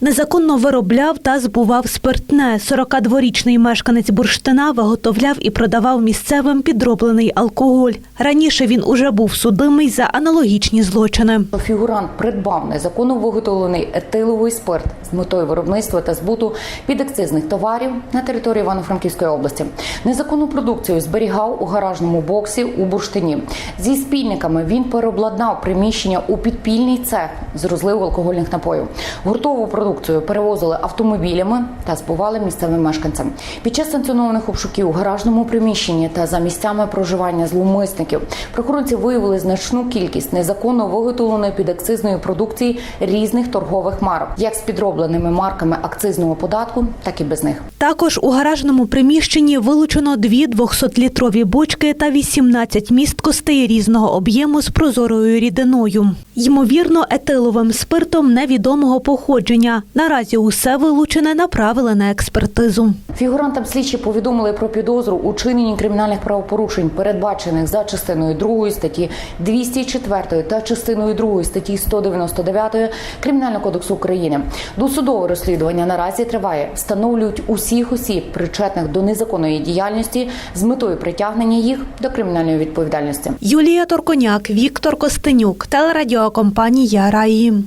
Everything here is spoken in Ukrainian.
Незаконно виробляв та збував спиртне. 42-річний мешканець бурштина виготовляв і продавав місцевим підроблений алкоголь. Раніше він уже був судимий за аналогічні злочини. Фігурант придбав незаконно виготовлений етиловий спирт з метою виробництва та збуту підакцизних товарів на території Івано-Франківської області. Незаконну продукцію зберігав у гаражному боксі у бурштині. Зі спільниками він переобладнав приміщення у підпільний цех з розливу алкогольних напоїв. Гуртову продукцію перевозили автомобілями та збували місцевим мешканцям. Під час санкціонованих обшуків у гаражному приміщенні та за місцями проживання зловмисників прокурорці виявили значну кількість незаконно виготовленої підакцизної продукції різних торгових марок, як з підробленими марками акцизного податку, так і без них. Також у гаражному приміщенні вилучено дві 200-літрові бочки та 18 місткостей різного об'єму з прозорою рідиною. Ймовірно, етиловим спиртом невідомого походження. Наразі усе вилучене направили на експертизу. Фігурантам слідчі повідомили про підозру у чиненні кримінальних правопорушень, передбачених за частиною 2 статті 204 та частиною 2 статті 199 Кримінального кодексу України. Досудове розслідування наразі триває. Встановлюють усіх осіб, причетних до незаконної діяльності, з метою притягнення їх до кримінальної відповідальності. Юлія Торконяк, Віктор Костенюк, телерадіокомпанія Раї.